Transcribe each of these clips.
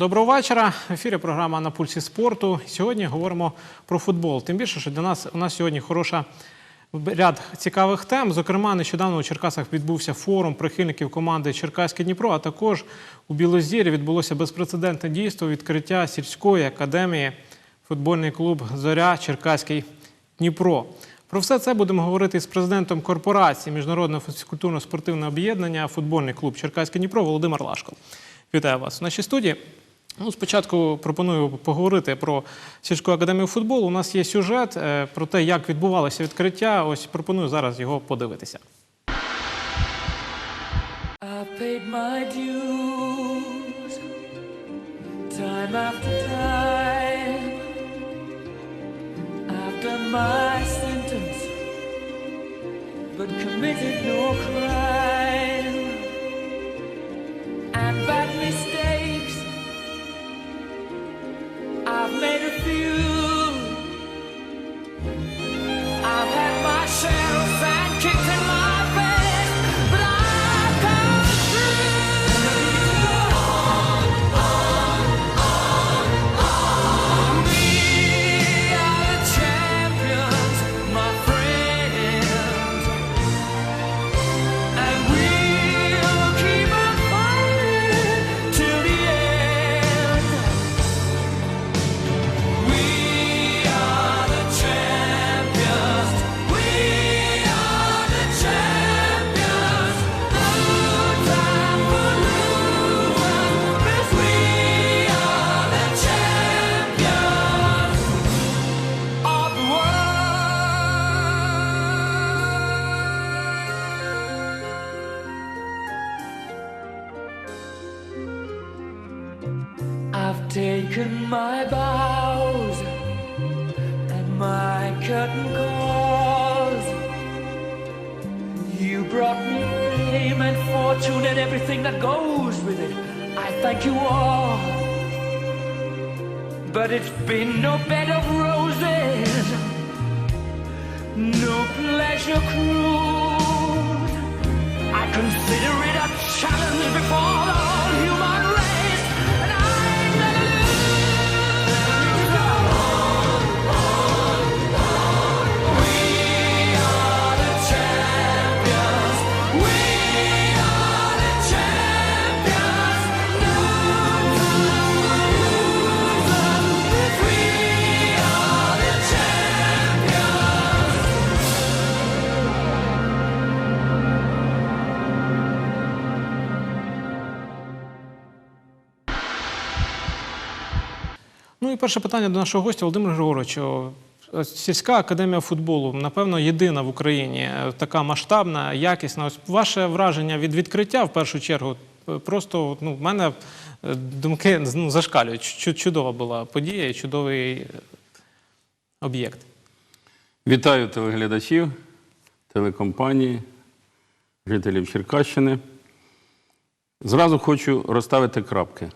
Доброго вечора. В ефірі програма на пульсі спорту. Сьогодні говоримо про футбол. Тим більше, що для нас у нас сьогодні хороша ряд цікавих тем. Зокрема, нещодавно у Черкасах відбувся форум прихильників команди Черкаське Дніпро. А також у Білозірі відбулося безпрецедентне дійство відкриття сільської академії футбольний клуб Зоря Черкаський Дніпро. Про все це будемо говорити з президентом корпорації Міжнародного фізкультурно-спортивного об'єднання футбольний клуб Черкаське Дніпро Володимир Лашко. Вітаю вас в нашій студії. Ну, спочатку пропоную поговорити про сільську академію футболу. У нас є сюжет е, про те, як відбувалося відкриття. Ось пропоную зараз його подивитися. I paid my dues time after time. I've done my sentence, but committed no crime. No pleasure cruise. I consider it a challenge before the Ну і перше питання до нашого гостя Володимира Григоровичу. Сільська академія футболу, напевно, єдина в Україні, е, така масштабна, якісна. Ось ваше враження від відкриття в першу чергу. е, Просто ну, мене е, думки ну, зашкалюють. Чудова була подія і чудовий об'єкт. Вітаю телеглядачів, телекомпанії, жителів Черкащини. Зразу хочу розставити крапки.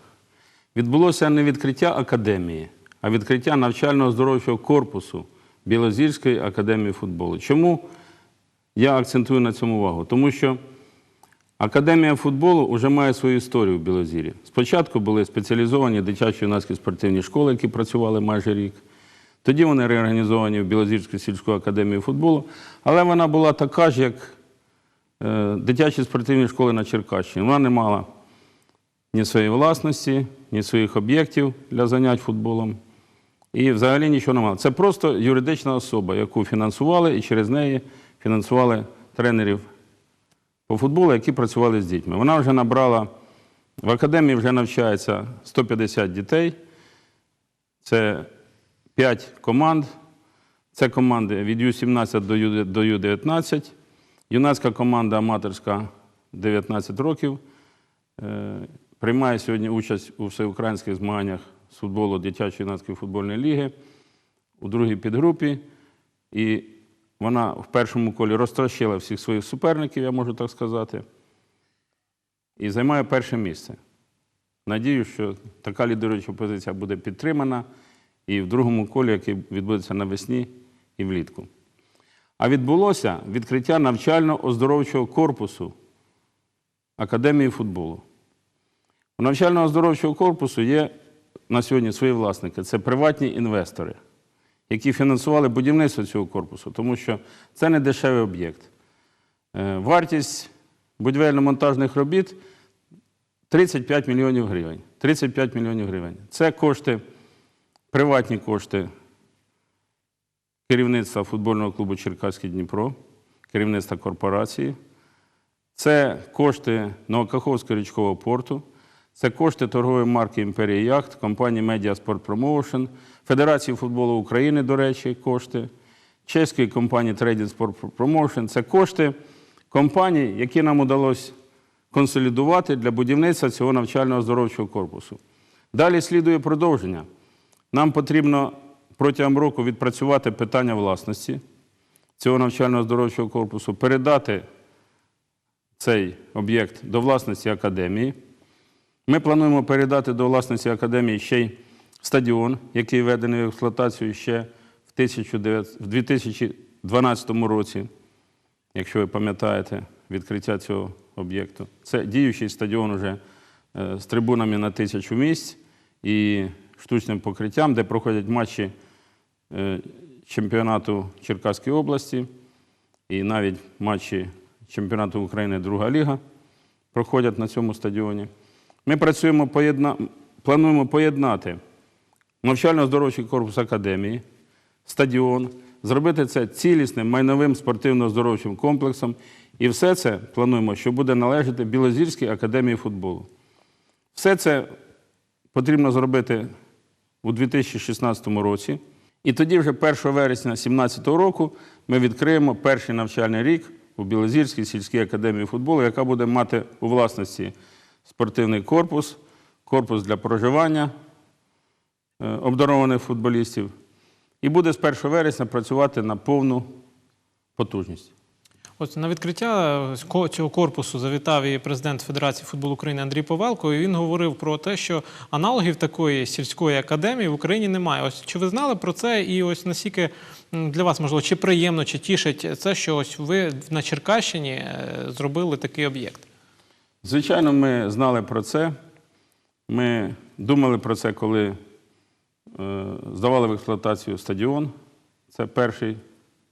Відбулося не відкриття академії, а відкриття навчально-оздоровчого корпусу Білозірської академії футболу. Чому я акцентую на цьому увагу? Тому що Академія футболу вже має свою історію в Білозірі. Спочатку були спеціалізовані дитячі юнацькі спортивні школи, які працювали майже рік. Тоді вони реорганізовані в Білозірську сільську академію футболу, але вона була така ж, як е, дитячі спортивні школи на Черкащині. Вона не мала ні своєї власності, ні своїх об'єктів для занять футболом. І взагалі нічого не мала. Це просто юридична особа, яку фінансували, і через неї фінансували тренерів по футболу, які працювали з дітьми. Вона вже набрала, в академії вже навчається 150 дітей. Це 5 команд. Це команди від Ю-17 до Ю-19. Юнацька команда аматорська 19 років. Приймає сьогодні участь у всеукраїнських змаганнях з футболу дитячої юнацької футбольної ліги у другій підгрупі. І вона в першому колі розтрощила всіх своїх суперників, я можу так сказати, і займає перше місце. Надію, що така лідируюча позиція буде підтримана і в другому колі, який відбудеться навесні і влітку. А відбулося відкриття навчально-оздоровчого корпусу Академії футболу. У навчально-оздоровчого корпусу є на сьогодні свої власники. Це приватні інвестори, які фінансували будівництво цього корпусу, тому що це не дешевий об'єкт. Е, Вартість будівельно-монтажних робіт 35 мільйонів гривень. 35 мільйонів гривень. Це кошти, приватні кошти керівництва футбольного клубу Черкаський Дніпро, керівництва корпорації. Це кошти Новокаховського річкового порту, це кошти торгової марки Імперія Яхт, компанії Media Sport Promotion, Федерації футболу України, до речі, кошти, чеської компанії Trading Sport Promotion. Це кошти компаній, які нам удалося консолідувати для будівництва цього навчально-оздоровчого корпусу. Далі слідує продовження. Нам потрібно протягом року відпрацювати питання власності цього навчально-оздоровчого корпусу, передати цей об'єкт до власності академії. Ми плануємо передати до власності академії ще й стадіон, який введений в експлуатацію ще в 2012 році, якщо ви пам'ятаєте відкриття цього об'єкту. Це діючий стадіон уже е, з трибунами на тисячу місць і штучним покриттям, де проходять матчі е, чемпіонату Черкаської області і навіть матчі чемпіонату України Друга Ліга проходять на цьому стадіоні. Ми працюємо поєдна... плануємо поєднати навчально-здоровчий корпус академії, стадіон, зробити це цілісним майновим спортивно-здоровчим комплексом. І все це плануємо, що буде належати Білозірській академії футболу. Все це потрібно зробити у 2016 році. І тоді, вже 1 вересня 2017 року, ми відкриємо перший навчальний рік у Білозірській сільській академії футболу, яка буде мати у власності спортивний корпус, корпус для проживання е, обдарованих футболістів. І буде з 1 вересня працювати на повну потужність. Ось на відкриття цього корпусу завітав і президент Федерації футболу України Андрій Повелко. І він говорив про те, що аналогів такої сільської академії в Україні немає. Ось чи ви знали про це? І ось наскільки для вас можливо чи приємно, чи тішить це, що ось ви на Черкащині е, зробили такий об'єкт? Звичайно, ми знали про це. Ми думали про це, коли е, здавали в експлуатацію стадіон. Це перший,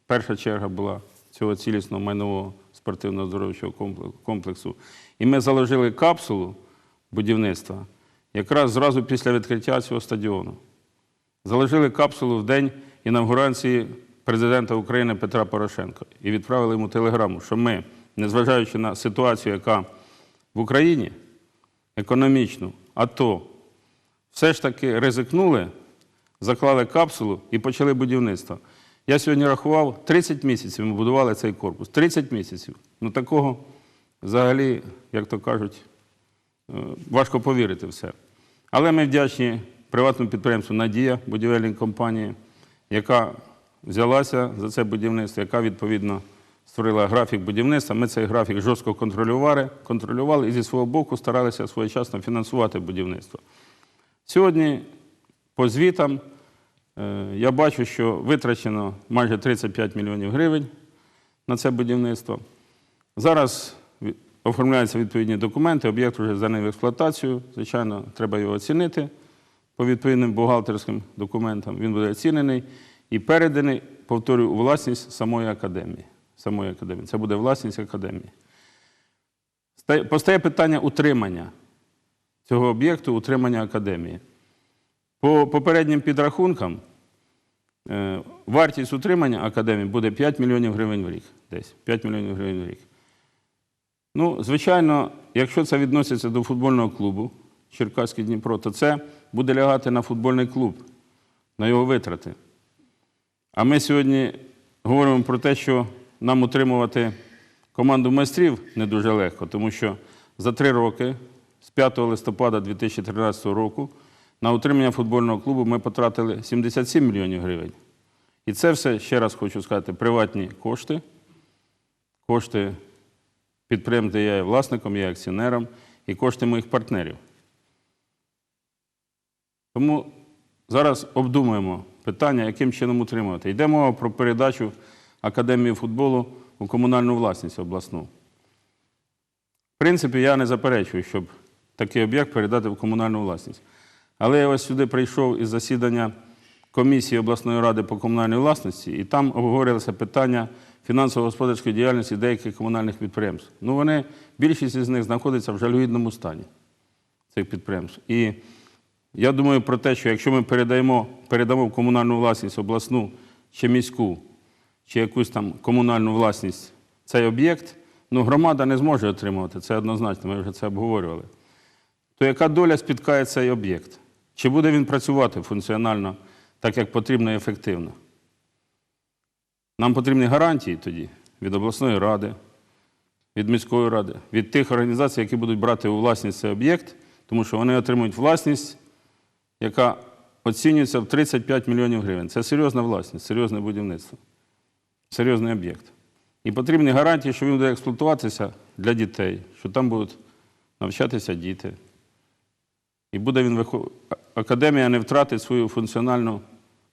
перша черга була цього цілісного майнового спортивно-здоровчого комплексу. І ми заложили капсулу будівництва якраз зразу після відкриття цього стадіону. Заложили капсулу в день інавгурації президента України Петра Порошенка і відправили йому телеграму, що ми, незважаючи на ситуацію, яка в Україні економічну, АТО, все ж таки ризикнули, заклали капсулу і почали будівництво. Я сьогодні рахував, 30 місяців ми будували цей корпус. 30 місяців. Ну такого взагалі, як то кажуть, е, важко повірити в це. Але ми вдячні приватному підприємству Надія, будівельній компанії, яка взялася за це будівництво, яка відповідно створила графік будівництва. Ми цей графік жорстко контролювали, контролювали і зі свого боку старалися своєчасно фінансувати будівництво. Сьогодні по звітам е, я бачу, що витрачено майже 35 мільйонів гривень на це будівництво. Зараз оформляються відповідні документи, об'єкт вже зданий в експлуатацію. Звичайно, треба його оцінити по відповідним бухгалтерським документам. Він буде оцінений і переданий, повторюю, у власність самої академії. Самої академії. Це буде власність академії. Постає питання утримання цього об'єкту, утримання академії. По попереднім підрахункам, е, вартість утримання академії буде 5 мільйонів гривень в рік. Десь 5 мільйонів гривень в рік. Ну, звичайно, якщо це відноситься до футбольного клубу Черкаський Дніпро, то це буде лягати на футбольний клуб, на його витрати. А ми сьогодні говоримо про те, що нам утримувати команду майстрів не дуже легко, тому що за три роки, з 5 листопада 2013 року, на утримання футбольного клубу ми потратили 77 мільйонів гривень. І це все, ще раз хочу сказати, приватні кошти, кошти підприємств, де я є власником, я є акціонером, і кошти моїх партнерів. Тому зараз обдумуємо питання, яким чином утримувати. Йде мова про передачу Академії футболу у комунальну власність обласну. В принципі, я не заперечую, щоб такий об'єкт передати в комунальну власність. Але я ось сюди прийшов із засідання комісії обласної ради по комунальній власності, і там обговорилося питання фінансово-господарської діяльності деяких комунальних підприємств. Ну, вони, більшість із них знаходиться в жалюгідному стані цих підприємств. І я думаю про те, що якщо ми передаємо, передамо в комунальну власність обласну чи міську, чи якусь там комунальну власність цей об'єкт, ну громада не зможе отримувати, це однозначно, ми вже це обговорювали. То яка доля спіткає цей об'єкт? Чи буде він працювати функціонально так, як потрібно і ефективно? Нам потрібні гарантії тоді від обласної ради, від міської ради, від тих організацій, які будуть брати у власність цей об'єкт, тому що вони отримують власність, яка оцінюється в 35 мільйонів гривень. Це серйозна власність, серйозне будівництво, серйозний об'єкт. І потрібні гарантії, що він буде експлуатуватися для дітей, що там будуть навчатися діти. І буде він вихов... академія не втратить свою функціональну,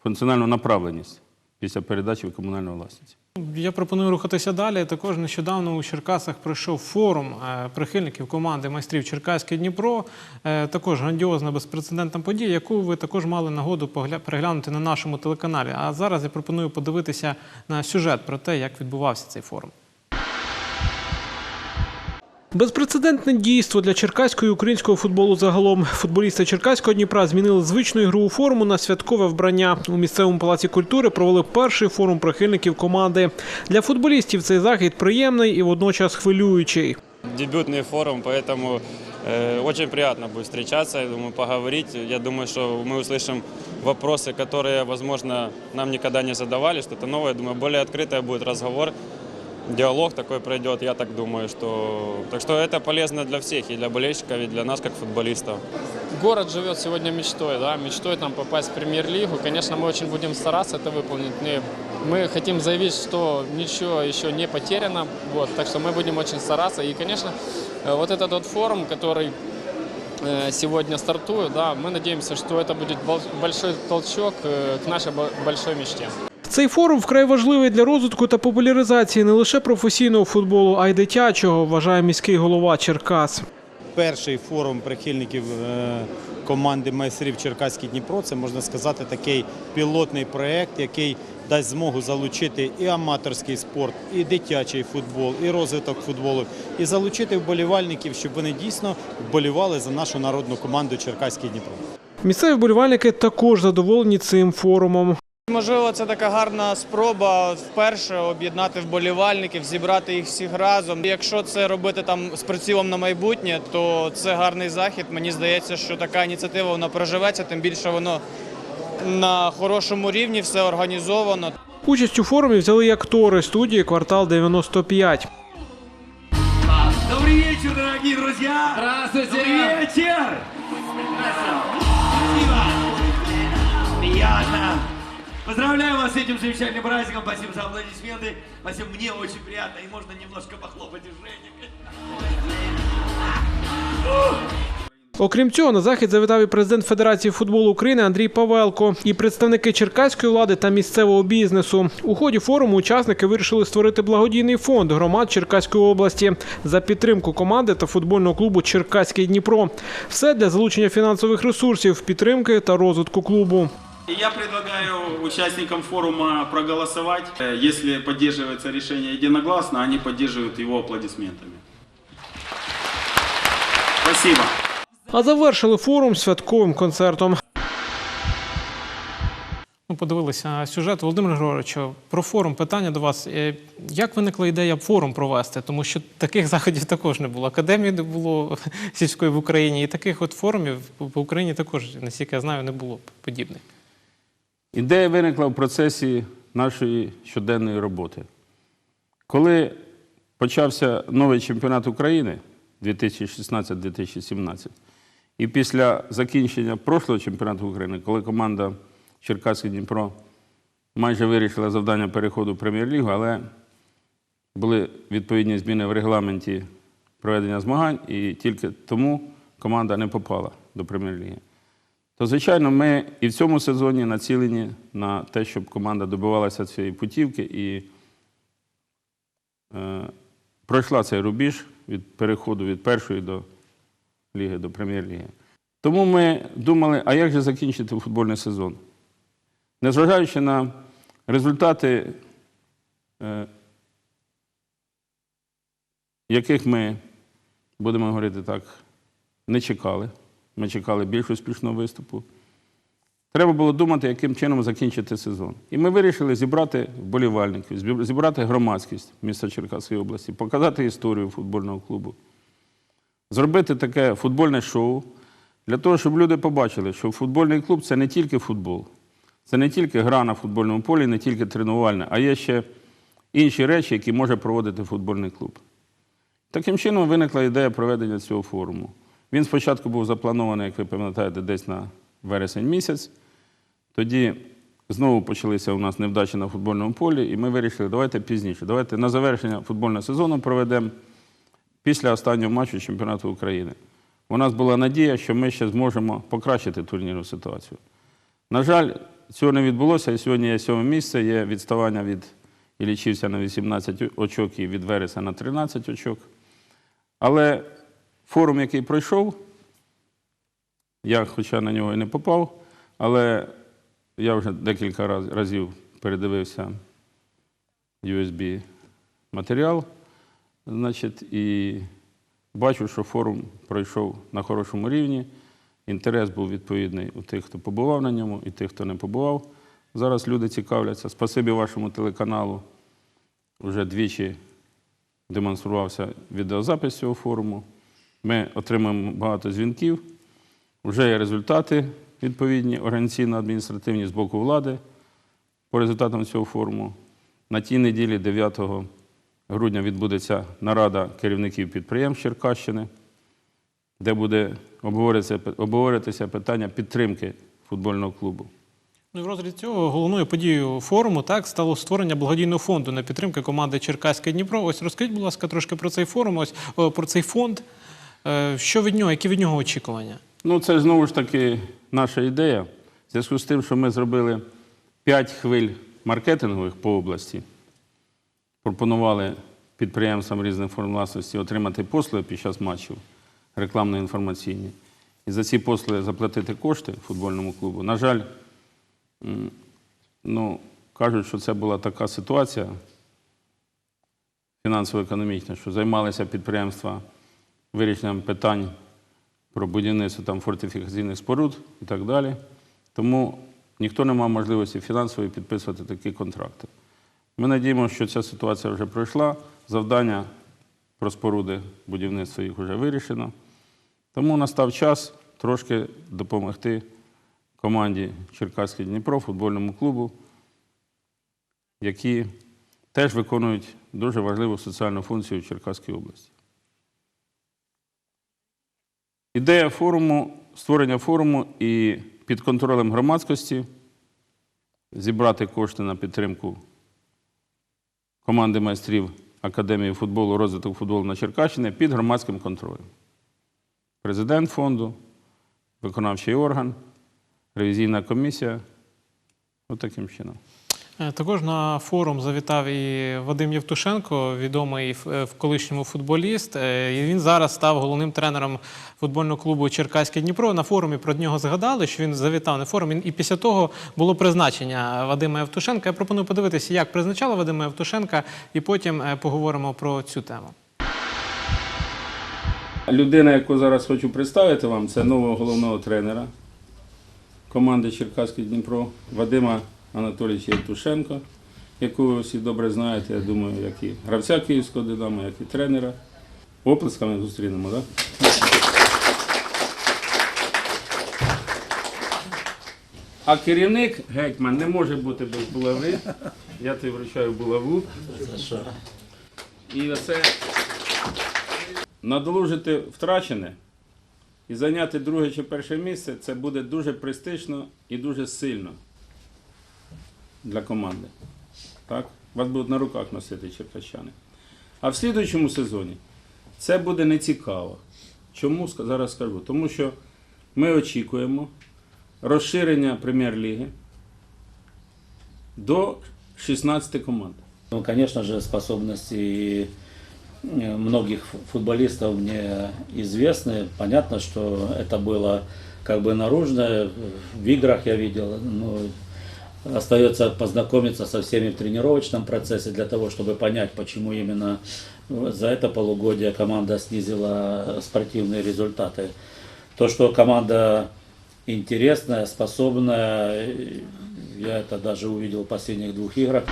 функціональну направленість після передачі в комунальну власність. Я пропоную рухатися далі. Також нещодавно у Черкасах пройшов форум е, прихильників команди майстрів Черкаське Дніпро. Е, Також грандіозна безпрецедентна подія, яку ви також мали нагоду переглянути на нашому телеканалі. А зараз я пропоную подивитися на сюжет про те, як відбувався цей форум. Безпрецедентне дійство для черкаського і українського футболу загалом. Футболісти Черкаського Дніпра змінили звичну ігрову форму на святкове вбрання. У місцевому палаці культури провели перший форум прихильників команди. Для футболістів цей захід приємний і водночас хвилюючий. дебютный форум, поэтому э, очень приятно будет встречаться, я думаю, поговорить. Я думаю, что мы услышим вопросы, которые, возможно, нам никогда не задавали, что-то новое. Я думаю, более открытый будет разговор, диалог такой пройдет, я так думаю, что... Так что это полезно для всех, и для болельщиков, и для нас, как футболистов. Город живет сегодня мечтой, да, мечтой там попасть в премьер-лигу. Конечно, мы очень будем стараться это выполнить. Мы- Мы хотим заявить, что ничего еще не потеряно, вот, так что мы будем очень стараться. И, конечно, э, вот этот вот форум, который э, сегодня стартует, да, мы надеемся, что это будет бол- большой толчок э, к нашей бо- большой мечте. Цей форум вкрай важливий для розвитку та популяризації не лише професійного футболу, а й дитячого, вважає міський голова Черкас. перший форум прихильників е, команди майстрів Черкаський Дніпро. Це можна сказати такий пілотний проект, який дасть змогу залучити і аматорський спорт, і дитячий футбол, і розвиток футболу, і залучити вболівальників, щоб вони дійсно вболівали за нашу народну команду Черкаський Дніпро. Місцеві вболівальники також задоволені цим форумом. Можливо, це така гарна спроба вперше об'єднати вболівальників, зібрати їх всіх разом. Якщо це робити там з прицілом на майбутнє, то це гарний захід. Мені здається, що така ініціатива вона проживеться, тим більше воно на хорошому рівні, все організовано. Участь у форумі взяли і актори студії Квартал 95. Добрый вечер, дорогие друзья! Здравствуйте! Добрый вечер! Спасибо! Приятно! Поздравляю вас с этим замечательным праздником. Спасибо за аплодисменты. Спасибо, мне очень приятно. И можно немножко похлопать и Жене. Окрім цього, на захід завітав і президент Федерації футболу України Андрій Павелко і представники черкаської влади та місцевого бізнесу. У ході форуму учасники вирішили створити благодійний фонд громад Черкаської області за підтримку команди та футбольного клубу Черкаський Дніпро. Все для залучення фінансових ресурсів, підтримки та розвитку клубу. И Я предлагаю участникам форума проголосовать. Э, Если поддерживается решение единогласно, они поддерживают его аплодисментами. Спасибо. А завершили форум святковим концертом. Ми подивилися сюжет Володимир Григоровичу, про форум. Питання до вас. Е, Як виникла ідея форум провести? Тому що таких заходів також не було. Академії не було сільської в Україні, і таких от форумів в Україні також, наскільки я знаю, не було подібних. Ідея виникла в процесі нашої щоденної роботи. Коли почався новий чемпіонат України 2016-2017, і після закінчення прошлого чемпіонату України, коли команда Черкаський Дніпро майже вирішила завдання переходу в прем'єр-лігу, але були відповідні зміни в регламенті проведення змагань, і тільки тому команда не попала до прем'єр-ліги. То, звичайно, ми і в цьому сезоні націлені на те, щоб команда добивалася цієї путівки і е, пройшла цей рубіж від переходу від першої до ліги, до прем'єр-ліги. Тому ми думали, а як же закінчити футбольний сезон? Незважаючи на результати, е, яких ми, будемо говорити так, не чекали. Ми чекали більш успішного виступу. Треба було думати, яким чином закінчити сезон. І ми вирішили зібрати вболівальників, зібрати громадськість міста Черкаської області, показати історію футбольного клубу, зробити таке футбольне шоу для того, щоб люди побачили, що футбольний клуб це не тільки футбол, це не тільки гра на футбольному полі, не тільки тренувальне, а є ще інші речі, які може проводити футбольний клуб. Таким чином виникла ідея проведення цього форуму. Він спочатку був запланований, як ви пам'ятаєте, десь на вересень місяць. Тоді знову почалися у нас невдачі на футбольному полі, і ми вирішили, давайте пізніше. Давайте на завершення футбольного сезону проведемо після останнього матчу чемпіонату України. У нас була надія, що ми ще зможемо покращити турнірну ситуацію. На жаль, цього не відбулося, і сьогодні є сьоме місце, є відставання від Іллічівця на 18 очок і від Вереса на 13 очок. Але форум, який пройшов, я хоча на нього і не попав, але я вже декілька разів передивився USB матеріал, значить, і бачу, що форум пройшов на хорошому рівні. Інтерес був відповідний у тих, хто побував на ньому, і тих, хто не побував. Зараз люди цікавляться. Спасибі вашому телеканалу. Вже двічі демонструвався відеозапис цього форуму. Ми отримуємо багато дзвінків. Вже є результати відповідні, організаційно-адміністративні з боку влади по результатам цього форуму. На тій неділі, 9 грудня, відбудеться нарада керівників підприємств Черкащини, де буде обговоритися, питання підтримки футбольного клубу. Ну в розрізі цього головною подією форуму так стало створення благодійного фонду на підтримку команди Черкаське Дніпро. Ось розкажіть, будь ласка, трошки про цей форум, ось про цей фонд. Е, Що від нього, які від нього очікування? Ну, це знову ж таки наша ідея. В зв'язку з тим, що ми зробили 5 хвиль маркетингових по області, пропонували підприємствам різних форм власності отримати послуги під час матчів рекламно-інформаційні. І за ці послуги заплатити кошти футбольному клубу. На жаль, ну, кажуть, що це була така ситуація фінансово-економічна, що займалися підприємства вирішенням питань про будівництво там фортифікаційних споруд і так далі. Тому ніхто не мав можливості фінансової підписувати такі контракти. Ми надіємося, що ця ситуація вже пройшла. Завдання про споруди будівництва їх вже вирішено. Тому настав час трошки допомогти команді Черкаський Дніпро, футбольному клубу, які теж виконують дуже важливу соціальну функцію в Черкаській області. Ідея форуму, створення форуму і під контролем громадськості зібрати кошти на підтримку команди майстрів Академії футболу, розвиток футболу на Черкащині під громадським контролем. Президент фонду, виконавчий орган, ревізійна комісія. Ось таким чином. Е, Також на форум завітав і Вадим Євтушенко, відомий е, в колишньому футболіст. Е, він зараз став головним тренером футбольного клубу Черкаське Дніпро. На форумі про нього згадали, що він завітав на форум. І після того було призначення Вадима Євтушенка. Я пропоную подивитися, як призначали Вадима Євтушенка, і потім поговоримо про цю тему. Людина, яку зараз хочу представити вам, це нового головного тренера команди Черкаський Дніпро Вадима Анатолійовича Євтушенко, якого ви всі добре знаєте, я думаю, як і гравця Київського Динамо, як і тренера. Оплесками зустрінемо, так? А керівник гетьман не може бути без булави. Я тобі вручаю булаву. І оце надолужити втрачене і зайняти друге чи перше місце це буде дуже престижно і дуже сильно для команди. Так? Вас будуть на руках носити черкащани. А в слідуючому сезоні це буде нецікаво. Чому ска- зараз скажу? Тому що ми очікуємо розширення прем'єр-ліги до 16 команд. Ну, конечно же, способности э, многих фу- футболистов мне известны. Понятно, что это было как бы наружно, в играх я видел. Но остается познакомиться со всеми в тренировочном процессе для того, чтобы понять, почему именно за это полугодие команда снизила спортивные результаты. То, что команда интересная, способная, э, я это даже увидел в последних двух играх.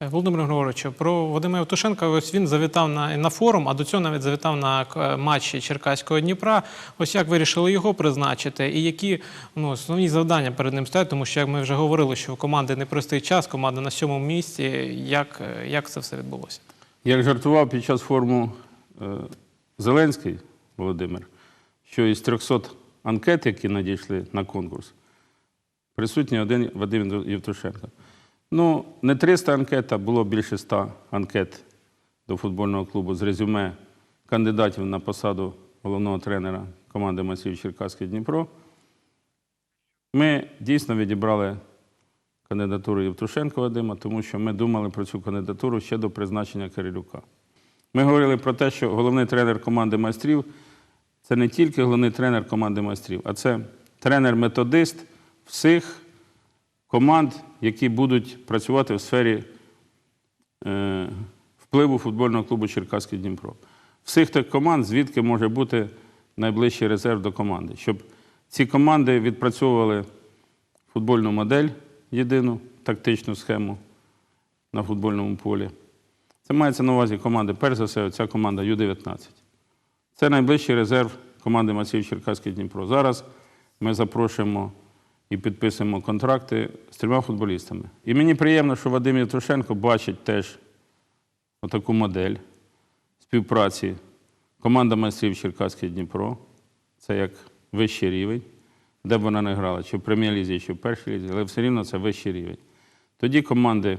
Володимир Григоровичу, про Вадима Євтушенка, ось він завітав на, на форум, а до цього навіть завітав на матчі Черкаського Дніпра. Ось як вирішили його призначити, і які ну, основні завдання перед ним стоять, тому що як ми вже говорили, що у команди непростий час, команда на сьомому місці. Як, е, як це все відбулося? Як жартував під час форуму е, Зеленський Володимир, що із 300 анкет, які надійшли на конкурс, присутній один Вадим Євтушенко. Ну, не 300 анкет, а було більше 100 анкет до футбольного клубу з резюме кандидатів на посаду головного тренера команди Масів Черкаський Дніпро. Ми дійсно відібрали кандидатуру Євтушенка Вадима, тому що ми думали про цю кандидатуру ще до призначення Кирилюка. Ми говорили про те, що головний тренер команди майстрів це не тільки головний тренер команди майстрів, а це тренер-методист всіх команд, які будуть працювати в сфері е, впливу футбольного клубу Черкаський Дніпро. Всіх тих команд, звідки може бути найближчий резерв до команди, щоб ці команди відпрацьовували футбольну модель, єдину тактичну схему на футбольному полі. Це мається на увазі команди, перш за все, ця команда Ю-19. Це найближчий резерв команди Масів Черкаський Дніпро. Зараз ми запрошуємо і підписуємо контракти з трьома футболістами. І мені приємно, що Вадим Євтушенко бачить теж отаку модель співпраці. Команда майстрів Черкаський Дніпро. Це як вищий рівень, де б вона не грала, чи в прем'єр-лізі, чи в першій лізі, але все рівно це вищий рівень. Тоді команди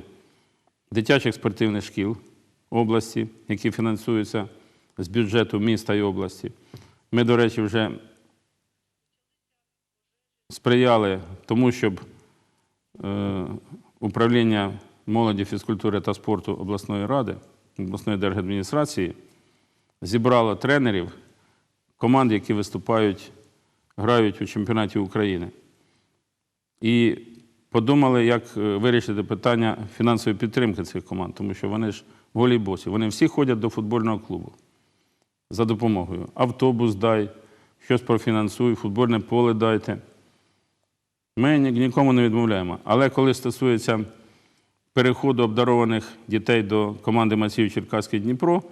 дитячих спортивних шкіл області, які фінансуються з бюджету міста і області. Ми, до речі, вже сприяли тому, щоб е, управління молоді, фізкультури та спорту обласної ради, обласної держадміністрації зібрало тренерів команд, які виступають, грають у чемпіонаті України. І подумали, як е, вирішити питання фінансової підтримки цих команд, тому що вони ж голі босі. Вони всі ходять до футбольного клубу за допомогою. Автобус дай, щось профінансуй, футбольне поле дайте. Ми нікому не відмовляємо. Але коли стосується переходу обдарованих дітей до команди Масів Черкаський Дніпро,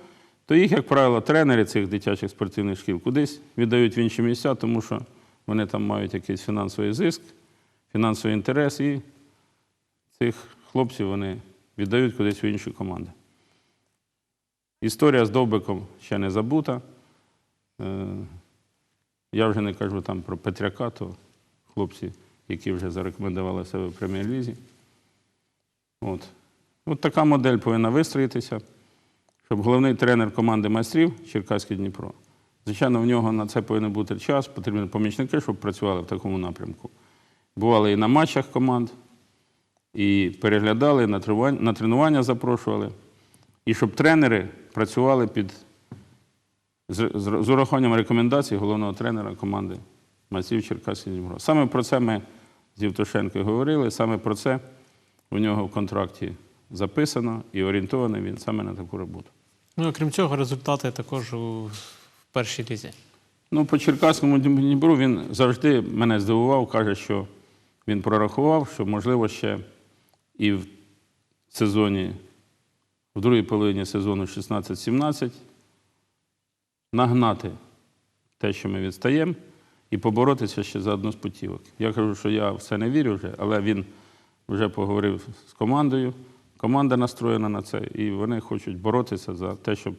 то їх, як правило, тренери цих дитячих спортивних шкіл кудись віддають в інші місця, тому що вони там мають якийсь фінансовий зиск, фінансовий інтерес, і цих хлопців вони віддають кудись в інші команди. Історія з Довбиком ще не забута. Е, Я вже не кажу там про Петряка, то хлопці, які вже зарекомендували себе в прем'єр-лізі. От. От така модель повинна вистроїтися, щоб головний тренер команди майстрів Черкаський Дніпро. Звичайно, в нього на це повинен бути час, потрібні помічники, щоб працювали в такому напрямку. Бували і на матчах команд, і переглядали, і на тренування, запрошували. І щоб тренери працювали під з, урахуванням рекомендацій головного тренера команди Масів Черкаський Дніпро. Саме про це ми з Євтушенкою говорили, саме про це у нього в контракті записано і орієнтований він саме на таку роботу. Ну, окрім цього, результати також у першій лізі. Ну, по Черкаському Дніпру він завжди мене здивував, каже, що він прорахував, що можливо ще і в сезоні, в другій половині сезону 16-17 нагнати те, що ми відстаємо, і поборотися ще за одну з путівок. Я кажу, що я в це не вірю вже, але він вже поговорив з командою. Команда настроєна на це, і вони хочуть боротися за те, щоб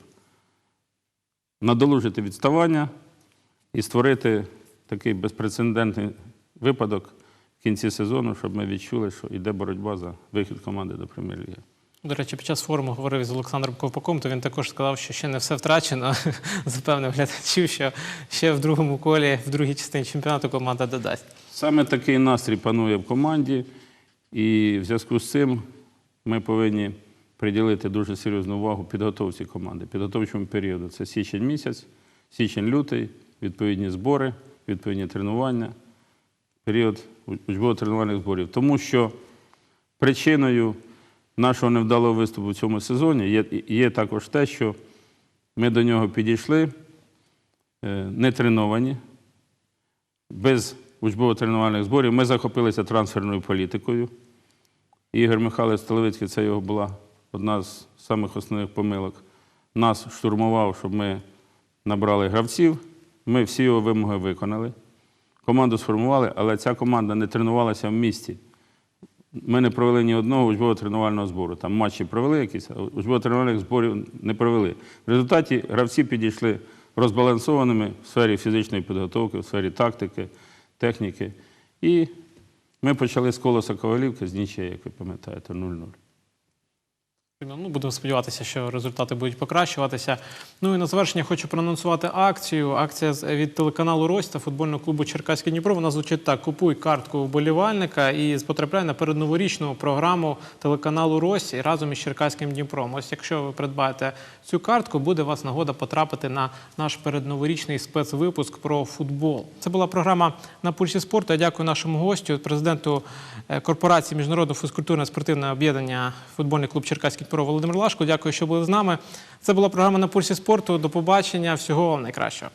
надолужити відставання і створити такий безпрецедентний випадок в кінці сезону, щоб ми відчули, що йде боротьба за вихід команди до прем'єр-ліги. До речі, під час форуму говорив з Олександром Ковпаком, то він також сказав, що ще не все втрачено. Запевнив глядачів, що ще в другому колі, в другій частині чемпіонату команда додасть. Саме такий настрій панує в команді, і в зв'язку з цим ми повинні приділити дуже серйозну увагу підготовці команди, підготовчому періоду. Це січень місяць, січень-лютий, відповідні збори, відповідні тренування, період учбово-тренувальних зборів. Тому що причиною нашого невдалого виступу в цьому сезоні є, є також те, що ми до нього підійшли е, не треновані, без учбово-тренувальних зборів. Ми захопилися трансферною політикою. Ігор Михайлович Столовицький, це його була одна з самих основних помилок. Нас штурмував, щоб ми набрали гравців. Ми всі його вимоги виконали. Команду сформували, але ця команда не тренувалася в місті. Ми не провели ні одного учбово-тренувального збору. Там матчі провели якісь, а учбово-тренувальних зборів не провели. В результаті гравці підійшли розбалансованими в сфері фізичної підготовки, в сфері тактики, техніки. І ми почали з колоса Ковалівки, з нічия, як ви пам'ятаєте, 0-0. Ну, будемо сподіватися, що результати будуть покращуватися. Ну і на завершення хочу проанонсувати акцію. Акція від телеканалу Рось та футбольного клубу Черкаський Дніпро. Вона звучить так: купуй картку вболівальника і потрапляй на передноворічну програму телеканалу Рось і разом із Черкаським Дніпром. Ось якщо ви придбаєте цю картку, буде вас нагода потрапити на наш передноворічний спецвипуск про футбол. Це була програма на пульсі спорту. Я дякую нашому гостю, президенту е, корпорації Міжнародного фізкультурне спортивне об'єднання футбольний клуб Черкаський Дніпро Володимир Лашко. Дякую, що були з нами. Це була програма на пульсі спорту. До побачення. Всього вам найкращого.